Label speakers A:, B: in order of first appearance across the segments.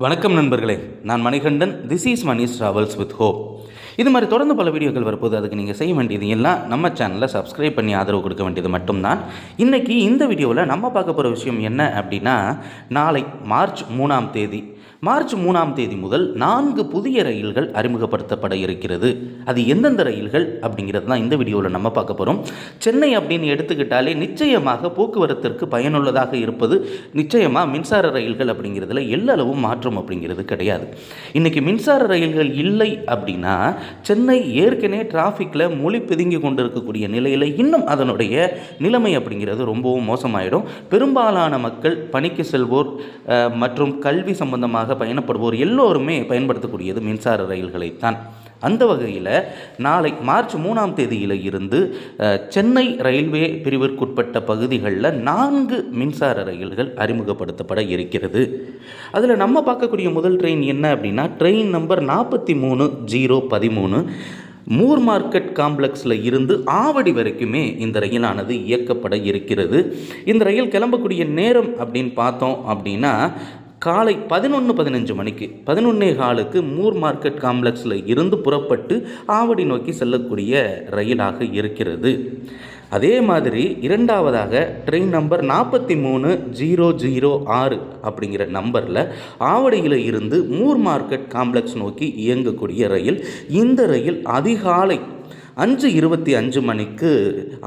A: வணக்கம் நண்பர்களே. நான் Manikandan. This is Mani's travels with hope இது மாதிரி தொடர்ந்து பல வீடியோக்கள் வரப்போது அதுக்கு நீங்கள் செய்ய வேண்டியது எல்லாம் நம்ம சேனலை சப்ஸ்கிரைப் பண்ணி ஆதரவு கொடுக்க வேண்டியது மட்டும்தான். இன்றைக்கி இந்த வீடியோவில் நம்ம பார்க்க போகிற விஷயம் என்ன அப்படின்னா நாளை மார்ச் மூணாம் தேதி மார்ச் மூணாம் தேதி முதல் நான்கு புதிய ரயில்கள் அறிமுகப்படுத்தப்பட இருக்கிறது. அது எந்தெந்த ரயில்கள் அப்படிங்கிறது தான் இந்த வீடியோவில் நம்ம பார்க்க போகிறோம் சென்னை அப்படின்னு எடுத்துக்கிட்டாலே நிச்சயமாக போக்குவரத்திற்கு பயனுள்ளதாக இருப்பது நிச்சயமாக மின்சார ரயில்கள் அப்படிங்கிறதுல எல்லளவும் மாற்றம் அப்படிங்கிறது கிடையாது. இன்றைக்கி மின்சார ரயில்கள் இல்லை அப்படின்னா சென்னை ஏற்கனவே டிராஃபிக்கில் மொழி பிதுங்கி கொண்டிருக்கக்கூடிய நிலையில் இன்னும் அதனுடைய நிலைமை அப்படிங்கிறது ரொம்பவும் மோசமாயிடும். பெரும்பாலான மக்கள் பணிக்கு செல்வோர் மற்றும் கல்வி சம்பந்தமாக பயணப்படுவோர் எல்லோருமே பயன்படுத்தக்கூடியது மின்சார ரயில்களைத்தான். அந்த வகையில் நாளை மார்ச் மூணாம் தேதியில் இருந்து சென்னை ரயில்வே பிரிவிற்குட்பட்ட பகுதிகளில் நான்கு மின்சார ரயில்கள் அறிமுகப்படுத்தப்பட இருக்கிறது. அதில் நம்ம பார்க்கக்கூடிய முதல் ட்ரெயின் என்ன அப்படின்னா ட்ரெயின் நம்பர் நாற்பத்தி மூணு ஜீரோ பதிமூணு. மூர் மார்க்கெட் காம்ப்ளெக்ஸில் இருந்து ஆவடி வரைக்குமே இந்த ரயிலானது இயக்கப்பட இருக்கிறது. இந்த ரயில் கிளம்பக்கூடிய நேரம் அப்படின்னு பார்த்தோம் அப்படின்னா காலை பதினொன்று பதினஞ்சு மணிக்கு பதினொன்னே காலுக்கு மூர் மார்க்கெட் காம்ப்ளெக்ஸில் இருந்து புறப்பட்டு ஆவடி நோக்கி செல்லக்கூடிய ரயிலாக இருக்கிறது. அதே மாதிரி இரண்டாவதாக ட்ரெயின் நம்பர் நாற்பத்தி மூணு ஜீரோ ஜீரோ ஆறு அப்படிங்கிற நம்பரில் ஆவடியில் இருந்து மூர் மார்க்கெட் காம்ப்ளெக்ஸ் நோக்கி இயங்கக்கூடிய ரயில் இந்த ரயில் அதிகாலை அஞ்சு இருபத்தி அஞ்சு மணிக்கு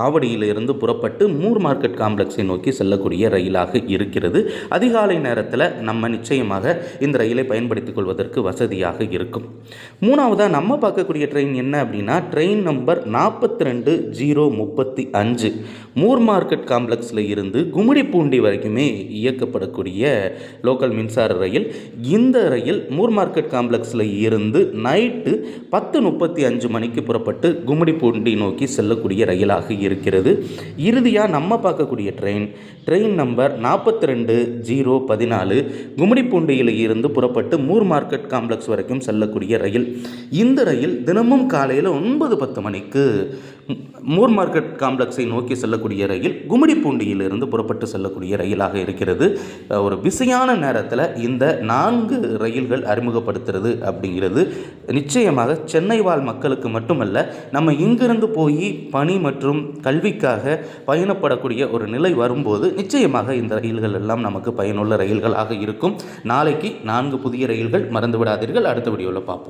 A: ஆவடியிலிருந்து புறப்பட்டு மூர் மார்க்கெட் காம்ப்ளெக்ஸை நோக்கி செல்லக்கூடிய ரயிலாக இருக்கிறது. அதிகாலை நேரத்தில் நம்ம நிச்சயமாக இந்த ரயிலை பயன்படுத்திக் கொள்வதற்கு வசதியாக இருக்கும். மூணாவதாக நம்ம பார்க்கக்கூடிய ட்ரெயின் என்ன அப்படின்னா ட்ரெயின் நம்பர் நாற்பத்தி ரெண்டு ஜீரோ முப்பத்தி அஞ்சு. மூர் மார்க்கெட் காம்ப்ளெக்ஸில் இருந்து கும்மிடிப்பூண்டி வரைக்குமே இயக்கப்படக்கூடிய லோக்கல் மின்சார ரயில். இந்த ரயில் மூர் மார்க்கெட் காம்ப்ளெக்ஸில் இருந்து நைட்டு பத்து முப்பத்தி அஞ்சு மணிக்கு புறப்பட்டு கும்மிடிப்பூண்டி நோக்கி செல்லக்கூடிய ரயிலாக இருக்கிறது. இறுதியாக நம்ம பார்க்கக்கூடிய ட்ரெயின் ட்ரெயின் நம்பர் நாற்பத்தி ரெண்டு ஜீரோ பதினாலு. கும்மிடிப்பூண்டியில் இருந்து புறப்பட்டு மூர் மார்க்கெட் காம்ப்ளெக்ஸ் வரைக்கும் செல்லக்கூடிய ரயில். இந்த ரயில் தினமும் காலையில் ஒன்பது பத்து மணிக்கு மூர் மார்க்கெட் காம்ப்ளெக்ஸை நோக்கி செல்லக்கூடிய ரயில் கும்மிடிப்பூண்டியிலிருந்து புறப்பட்டு செல்லக்கூடிய ரயிலாக இருக்கிறது. ஒரு பிஸியான நேரத்தில் இந்த நான்கு ரயில்கள் அறிமுகப்படுத்துறது அப்படிங்கிறது நிச்சயமாக சென்னை வாழ் மக்களுக்கு மட்டுமல்ல நம்ம இங்கிருந்து போய் பணி மற்றும் கல்விக்காக பயணப்படக்கூடிய ஒரு நிலை வரும்போது நிச்சயமாக இந்த ரயில்கள் எல்லாம் நமக்கு பயனுள்ள ரயில்களாக இருக்கும். நாளைக்கு நான்கு புதிய ரயில்கள் மறந்து விடாதீர்கள் அடுத்த வீடியோவில் பார்ப்போம்.